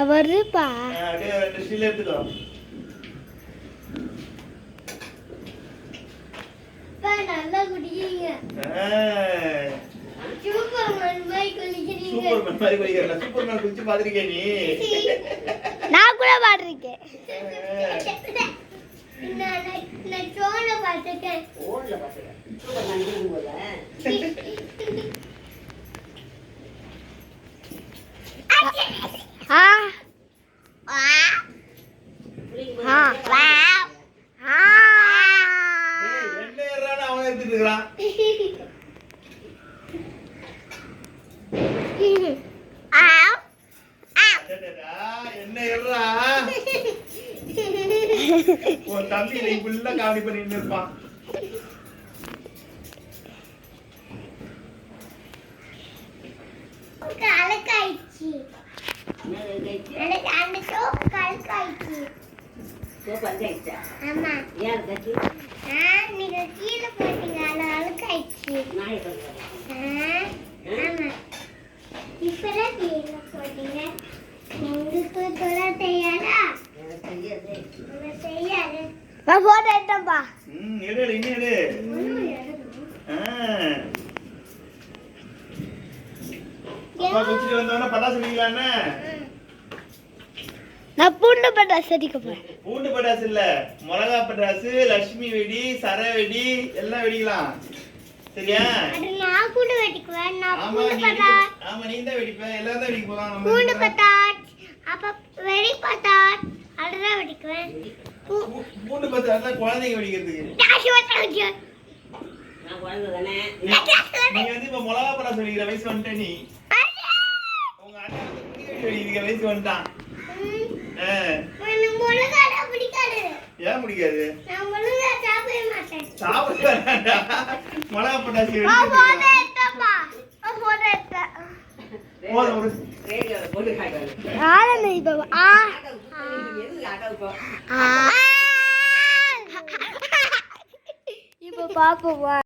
அவருப்பா. அப்படியே ரெண்டு ஸ்டில் எடுத்துக்கோ. நல்லா குடிக்கிறீங்க. சூப்பர்மேன் மாதிரி குளிக்கிறீங்க. சூப்பர்மேன் நான் கூட பாத்திருக்கேன் நான் நான் சோன பாத்திருக்கேன் போல ஆ. என்ன அவன் என்ன உன் தம்பி நீ ஃபுல்லா காமெடி பண்ணிட்டு இருப்பான். சோப்பு அழுக்காயிடுச்சா? ஆமா. ஏன் அழுக்காச்சு? ஆ நீங்க கீழே போட்டீங்க அது அழுக்காயிடுச்சு. நாயை பார்த்துக்க. ஆ, ஆமா. இப்பதான் கீழே போட்டீங்க. உங்களுக்கு சொல்ல தெரியாதா? எனக்கு தெரியாது. உங்களுக்கு தெரியாது. நான் போட்டோ எடுத்தேன்ப்பா ம் எடு எடு, இன்னும் எடு. ஆ. அப்பா குளிச்சுட்டு வந்தவொடனே பட்டாசு நான் பூண்டு பட்டா சரிக்க போறேன். பூண்டு பட்டாசு இல்ல. மிளகா பட்டாசு லட்சுமி வெடி சர வெடி எல்லாம் வெடிக்கலாம். சரியா? அது நான் கூட வெடிக்குவேன். நான் பூண்டு நீ பட்டா வெடிக்க- ஆமா நீ தான் வெடிப்ப. எல்லாரும் தான் வெடிக்க போலாம். நம்ம பூண்டு. பட்டாட் அப்ப வெடி பட்டாட் அதுதான் வெடிக்குவேன். பூண்டு பட்டாசு தான் குழந்தைங்க வெடிக்கிறதுக்கு. டாஷ் வச்சாச்சு. நான் குழந்தை தானே. நீ வந்து இப்ப மிளகா பட்டாசு வெடிக்கிற வயசு வந்துட்ட நீ! உங்க அண்ணன் வெடிக்கிற வயசு வந்துட்டான் ம், ஆ. எனக்கு முழுகாடா பிடிக்காது ஏன் பிடிக்காது சாப்பிட. மிளகா பட்டாசு இப்போ பாப்போம்